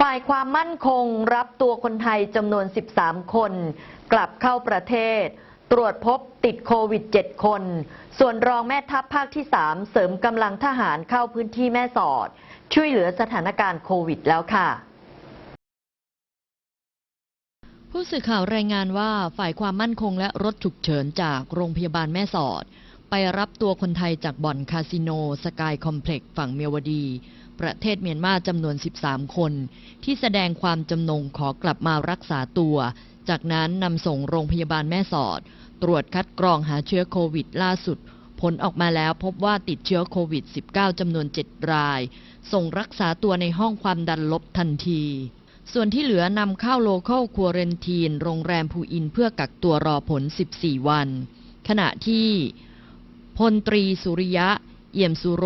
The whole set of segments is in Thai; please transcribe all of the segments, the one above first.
ฝ่ายความมั่นคงรับตัวคนไทยจำนวน 13 คน กลับเข้าประเทศ ตรวจพบติดโควิด 7 คน ส่วนรองแม่ทัพภาคที่ 3 เสริมกำลังทหารเข้าพื้นที่แม่สอด ช่วยเหลือสถานการณ์โควิดแล้วค่ะผู้สื่อข่าวรายงานว่าฝ่ายความมั่นคงและรถฉุกเฉินจากโรงพยาบาลแม่สอด ไปรับตัวคนไทยจากบ่อนคาสิโน สกายคอมเพล็กซ์ฝั่งเมียวดี ประเทศเมียนมาจำนวน 13 คน ที่แสดงความจำนงขอกลับมารักษาตัว จากนั้นนำส่งโรงพยาบาลแม่สอด ตรวจคัดกรองหาเชื้อโควิดล่าสุด ผลออกมาแล้วพบว่าติดเชื้อโควิด -19 จำนวน 7 ราย ส่งรักษาตัวในห้องความดันลบทันทีส่วนที่เหลือนำเข้าโลเคอลควอเรนทีน โรงแรมภูอินเพื่อกักตัวรอผล 14 วัน ขณะที่พลตรีสุริยะ เอี่ยมสุโร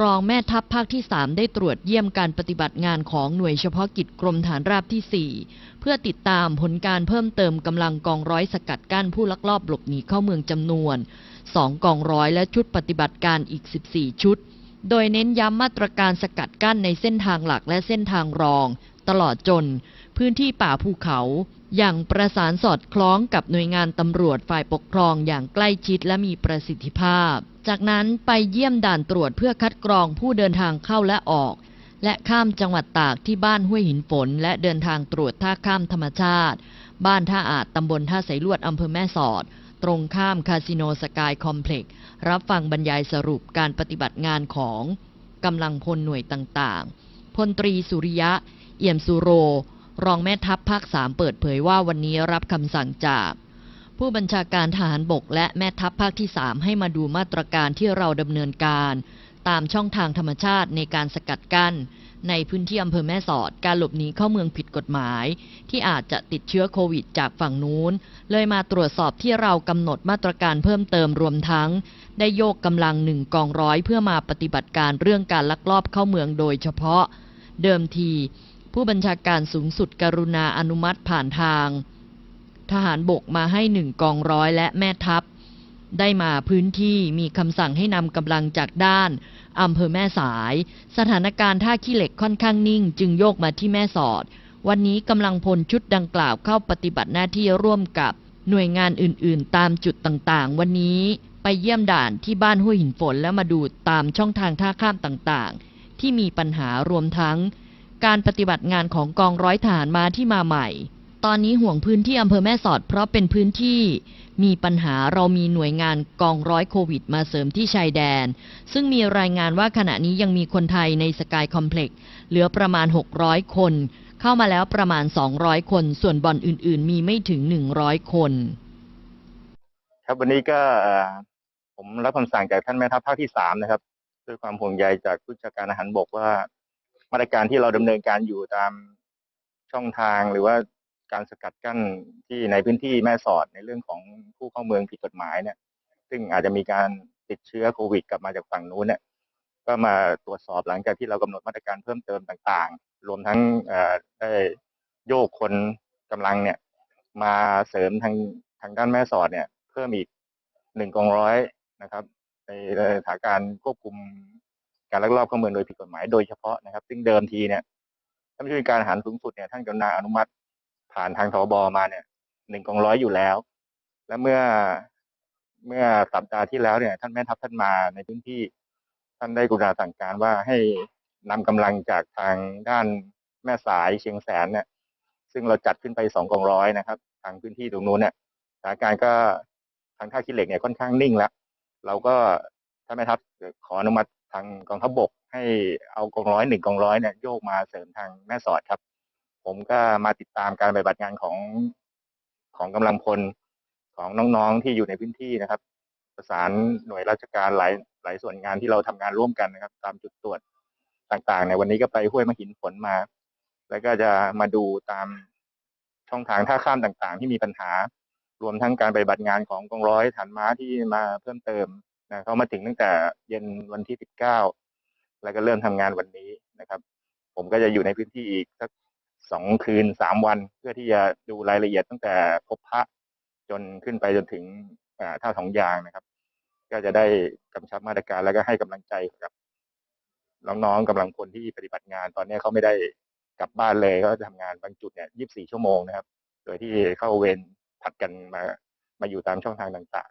รองแม่ทัพภาคที่ 3 ได้ตรวจเยี่ยมการปฏิบัติงานของหน่วยเฉพาะกิจกรมฐานราบที่ 4 เพื่อติดตามผลการเพิ่มเติมกำลังกองร้อยสกัดกั้นผู้ลักลอบหลบหนีเข้าเมืองจำนวน 2 กองร้อยและชุดปฏิบัติการอีก 14 ชุด โดยเน้นย้ำมาตรการสกัดกั้นในเส้นทางหลักและเส้นทางรอง ตลอดจน พื้นที่ป่าภูเขา อย่างประสานสอดคล้องกับหน่วยงานตำรวจฝ่ายปกครองอย่างใกล้ชิดและมีประสิทธิภาพ จากนั้นไปเยี่ยมด่านตรวจเพื่อคัดกรองผู้เดินทางเข้าและออก และข้ามจังหวัดตากที่บ้านห้วยหินฝน และเดินทางตรวจท่าข้ามธรรมชาติ บ้านท่าอาจตำบลท่าไสลวดอำเภอแม่สอด ตรงข้ามคาสิโนสกายคอมเพล็กซ์รับฟังบรรยายสรุปการปฏิบัติงานของกำลังพลหน่วยต่างๆ พลตรีสุริยะ เอี่ยมสุโร รองแม่ทัพภาคสามเปิดเผยว่าวันนี้รับคำสั่งจาก ผู้บัญชาการทหารบกและแม่ทัพภาคที่ 3 ให้มาดูมาตรการที่เราดำเนินการ ตามช่องทางธรรมชาติในการสกัดกั้น ในพื้นที่อำเภอแม่สอดการหลบหนีเข้าเมืองผิดกฎหมาย ที่อาจจะติดเชื้อโควิดจากฝั่งนู้น เลยมาตรวจสอบที่เรากำหนดมาตรการเพิ่มเติมรวมทั้ง ได้โยกกำลังหนึ่งกองร้อยเพื่อมาปฏิบัติการเรื่องการลักลอบเข้าเมืองโดยเฉพาะ เดิมที ผู้บัญชาการสูงสุดกรุณาอนุมัติผ่านทาง ทหารบกมาให้หนึ่งกองร้อยและแม่ทัพ ได้มาพื้นที่มีคำสั่งให้นำกำลังจากด้านอำเภอแม่สาย สถานการณ์ท่าขี้เหล็กค่อนข้างนิ่ง จึงโยกมาที่แม่สอด วันนี้กำลังพลชุดดังกล่าวเข้าปฏิบัติหน้าที่ร่วมกับหน่วยงานอื่น ๆ ตามจุดต่างๆ วันนี้ไปเยี่ยมด่านที่บ้านห้วยหินฝนแล้วมาดูตามช่องทางท่าข้ามต่างๆ ที่มีปัญหารวมทั้ง การปฏิบัติงานของกองร้อยทหารมาที่มาใหม่ ตอนนี้ห่วงพื้นที่อำเภอแม่สอด เพราะเป็นพื้นที่มีปัญหาเรามีหน่วยงานกองร้อยโควิดมาเสริมที่ชายแดน ซึ่งมีรายงานว่าขณะนี้ยังมีคนไทยในสกายคอมเพล็กซ์เหลือประมาณ 600 คน เข้ามาแล้วประมาณ 200 คน ส่วนบ่อนอื่น ๆ มีไม่ถึง 100 คน ครับวันนี้ก็ผมรับคำสั่งจากท่านแม่ทัพภาคที่สามนะครับ ด้วยความห่วงใยจากผู้จัดการอาหารบกว่า มาตรการที่เราดำเนินการอยู่ตามช่องทางหรือว่า การสกัดกั้นที่ในพื้นที่แม่สอดในเรื่องของผู้เข้าเมืองผิดกฎหมายเนี่ย ซึ่งอาจจะมีการติดเชื้อโควิด กลับมาจากฝั่งนู้นเนี่ยก็มาตรวจสอบหลังจากที่เรากำหนดมาตรการเพิ่มเติมต่างๆ รวมทั้งได้โยกคนกำลังเนี่ย มาเสริมทางทางด้านแม่สอดเนี่ย เพิ่มอีกหนึ่งกองร้อยนะครับ ในสถานการณ์ควบคุมการลักลอบเข้าเมืองโดยผิดกฎหมายโดยเฉพาะนะครับ ซึ่งเดิมทีเนี่ยท่านผู้การหารสูงสุดเนี่ยท่านกรุณาอนุมัติ ผ่านทางทบมาเนี่ยหนึ่งกองร้อยอยู่แล้ว และเมื่อเมื่อสัปดาห์ที่แล้วเนี่ย ท่านแม่ทัพท่านมาในพื้นที่ท่านได้กรุณาสั่งการว่าให้นำกำลังจากทางด้านแม่สายเชียงแสนเนี่ย ซึ่งเราจัดขึ้นไปสองกองร้อยนะครับ ทางพื้นที่ตรงนู้นเนี่ยสถานการณ์ก็ทางท่าขี้เหล็กเนี่ยค่อนข้างนิ่งแล้ว เราก็ท่านแม่ทัพขออนุมัติทางกองทัพบก ให้เอากองร้อยหนึ่งกองร้อยเนี่ยโยกมาเสริมทางแม่สอดครับ ผมก็มาติดตามการปฏิบัติงานของของกำลังพลของน้องๆที่อยู่ในพื้นที่นะครับ ประสานหน่วยราชการหลายหลายส่วนงานที่เราทำงานร่วมกันนะครับ ตามจุดตรวจต่างๆในวันนี้ก็ไปห้วยมะหินฝนมา แล้วก็จะมาดูตามช่องทางท่าข้ามต่างๆ ที่มีปัญหา รวมทั้งการปฏิบัติงานของกองร้อยฐานม้าที่มาเพิ่มเติมนะเขามาถึงตั้งแต่เย็นวันที่ 19 แล้วก็เริ่มทำงานวันนี้นะครับ ผมก็จะอยู่ในพื้นที่อีกสัก สองคืนสามวัน เพื่อที่จะดูรายละเอียดตั้งแต่พบพระจนขึ้นไปจนถึงท่าสองยางนะครับ ก็จะได้กำชับมาตรการแล้วก็ให้กำลังใจกับน้องๆกำลังพลที่ปฏิบัติงาน ตอนนี้เขาไม่ได้กลับบ้านเลยก็ทำงานบางจุดเนี่ย24ชั่วโมงนะครับ โดยที่เข้าเวรผัดกันมามาอยู่ตามช่องทางต่าง